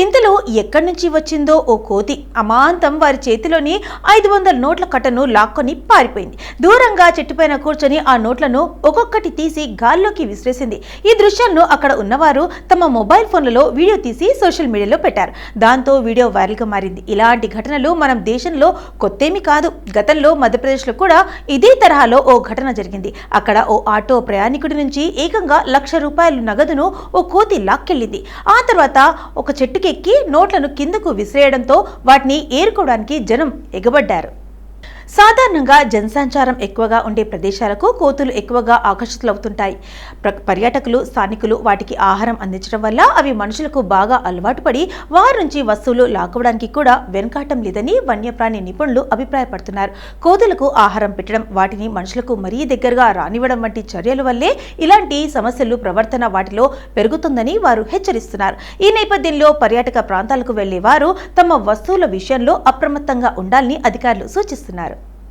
ఇంతలో ఎక్కడి నుంచి వచ్చిందో ఓ కోతి అమాంతం వారి చేతిలోని ఐదు వందల నోట్ల కట్టను లాక్కొని పారిపోయింది. దూరంగా చెట్టుపైన కూర్చొని ఆ నోట్లను ఒక్కొక్కటి తీసి గాల్లోకి విసిరేసింది. ఈ దృశ్యాలను అక్కడ ఉన్నవారు తమ మొబైల్ ఫోన్లలో వీడియో తీసి సోషల్ మీడియాలో పెట్టారు. దాంతో వీడియో వైరల్గా మారింది. ఇలాంటి ఘటనలు మనం దేశంలో కొత్తేమి కాదు. గతంలో మధ్యప్రదేశ్లో కూడా ఇదే తరహాలో ఓ ఘటన జరిగింది. అక్కడ ఓ ఆటో ప్రయాణికుడి నుంచి ఏకంగా లక్ష రూపాయల నగదును ఓ కోతి లాక్కెళ్ళింది. ఆ తర్వాత ఒక చెట్టు చెట్టుకెక్కి నోట్లను కిందకు విసిరేయడంతో వాటిని ఏరుకోవడానికి జనం ఎగబడ్డారు. సాధారణంగా జనసంచారం ఎక్కువగా ఉండే ప్రదేశాలకు కోతులు ఎక్కువగా ఆకర్షితులవుతుంటాయి. పర్యాటకులు స్థానికులు వాటికి ఆహారం అందించడం వల్ల అవి మనుషులకు బాగా అలవాటు పడి వారి నుంచి వస్తువులు లాక్కోవడానికి కూడా వెనకాటం లేదని వన్యప్రాణి నిపుణులు అభిప్రాయపడుతున్నారు. కోతులకు ఆహారం పెట్టడం వాటిని మనుషులకు మరీ దగ్గరగా రానివ్వడం వంటి చర్యల వల్లే ఇలాంటి సమస్యలు ప్రవర్తన వాటిలో పెరుగుతుందని వారు హెచ్చరిస్తున్నారు. ఈ నేపథ్యంలో పర్యాటక ప్రాంతాలకు వెళ్ళే వారు తమ వస్తువుల విషయంలో అప్రమత్తంగా ఉండాలని అధికారులు సూచిస్తున్నారు.